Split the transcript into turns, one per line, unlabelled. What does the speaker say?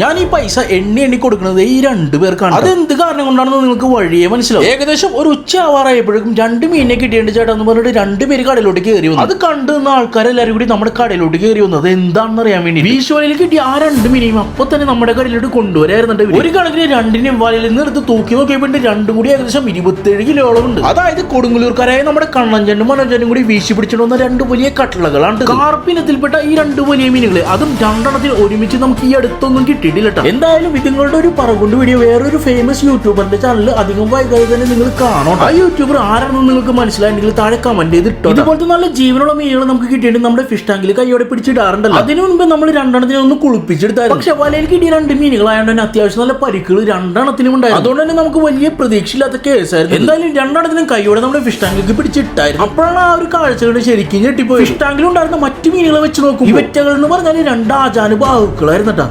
ഞാൻ ഈ പൈസ എണ്ണി എണ്ണി കൊടുക്കുന്നത് ഈ രണ്ടു പേർക്കാണ്. അത് എന്ത് കാരണം കൊണ്ടാണെന്ന് നിങ്ങൾക്ക് വഴിയെ മനസ്സിലാവും. ഏകദേശം ഒരു ഉച്ച ആവാറായപ്പോഴേക്കും രണ്ട് മീനെ കിട്ടിയിട്ടുണ്ട് ചേട്ടാ എന്ന് പറഞ്ഞിട്ട് രണ്ട് പേര് കടയിലോട്ട് കയറി വന്നു. അത് കണ്ടു നിന്ന ആൾക്കാരെല്ലാരും കൂടി നമ്മുടെ കടയിലോട്ട് കയറി വന്നത് എന്താണെന്ന് അറിയാൻ വേണ്ടി വിഷുവലിൽ കിട്ടിയ ആ രണ്ട് മീനെയും അപ്പൊ തന്നെ നമ്മുടെ കടയിലോട്ട് കൊണ്ടുവരായിരുന്നുണ്ട് ഒരു കണക്കിന് രണ്ടിനെയും വലയിൽ നിന്ന് എടുത്ത് തൂക്കി നോക്കിയപ്പോൾ രണ്ടും കൂടി ഏകദേശം ഇരുപത്തേഴ് കിലോളം ഉണ്ട്. അതായത് കൊടുങ്ങല്ലൂർക്കാരായ നമ്മുടെ കണ്ണഞ്ചനും മനോജനും കൂടി വീശി പിടിച്ചിട്ട് വന്ന രണ്ട് വലിയ കട്ടളകളാണ് കാർപ്പിനത്തിൽപ്പെട്ട ഈ രണ്ട് വലിയ മീനുകൾ അതും രണ്ടെണ്ണത്തിൽ ഒരുമിച്ച് നമുക്ക് ഈ അടുത്തൊന്നും കിട്ടിയിട്ടില്ല കേട്ടോ എന്തായാലും ഇതുങ്ങളുടെ ഒരു പറകൊണ്ട് വീഡിയോ വേറൊരു ഫേമസ് യൂട്യൂബറിന്റെ ചാനൽ അധികം വൈകാതെ തന്നെ നിങ്ങൾ കാണണം ആ യൂട്യൂബർ ആരാണെന്ന് നിങ്ങൾക്ക് മനസ്സിലായെങ്കിൽ താഴെ കമന്റ് ചെയ്തിട്ടോ ഇതുപോലത്തെ നല്ല ജീവനുള്ള മീനുകൾ നമുക്ക് കിട്ടിയിട്ട് നമ്മുടെ ഫിഷ് ടാങ്കിൽ കൈയോടെ പിടിച്ചിടാറുണ്ടല്ലോ. അതിനു മുൻപ് നമ്മൾ രണ്ടെണ്ണത്തിനെ ഒന്ന് കുളിപ്പിച്ചെടുത്തായിരുന്നു. പക്ഷെ വലയിൽ കിട്ടിയ രണ്ട് മീനുകളായതുകൊണ്ട് തന്നെ അത്യാവശ്യം നല്ല പരിക്കുകൾ രണ്ടെണ്ണത്തിനും ഉണ്ടായിരുന്നു. അതുകൊണ്ട് തന്നെ നമുക്ക് വലിയ പ്രതീക്ഷയില്ലാത്ത കേസായിരുന്നു എന്തായാലും രണ്ടെണ്ണത്തിനും കൈയോടെ നമ്മുടെ ഫിഷ് ടാങ്കിലേക്ക് പിടിച്ചിട്ടായിരുന്നു. അപ്പോഴാണ് ആ ഒരു കാഴ്ചകൾ ശരിക്കും ഞെട്ടിപ്പോയി ഫിഷ് ടാങ്കിൽ ഉണ്ടായിരുന്ന മറ്റു മീനുകളെ വെച്ച് നോക്കും ഇവറ്റകൾ എന്ന് പറഞ്ഞാൽ രണ്ട് ആചാനുബാഹുക്കളായിരുന്നു കേട്ടോ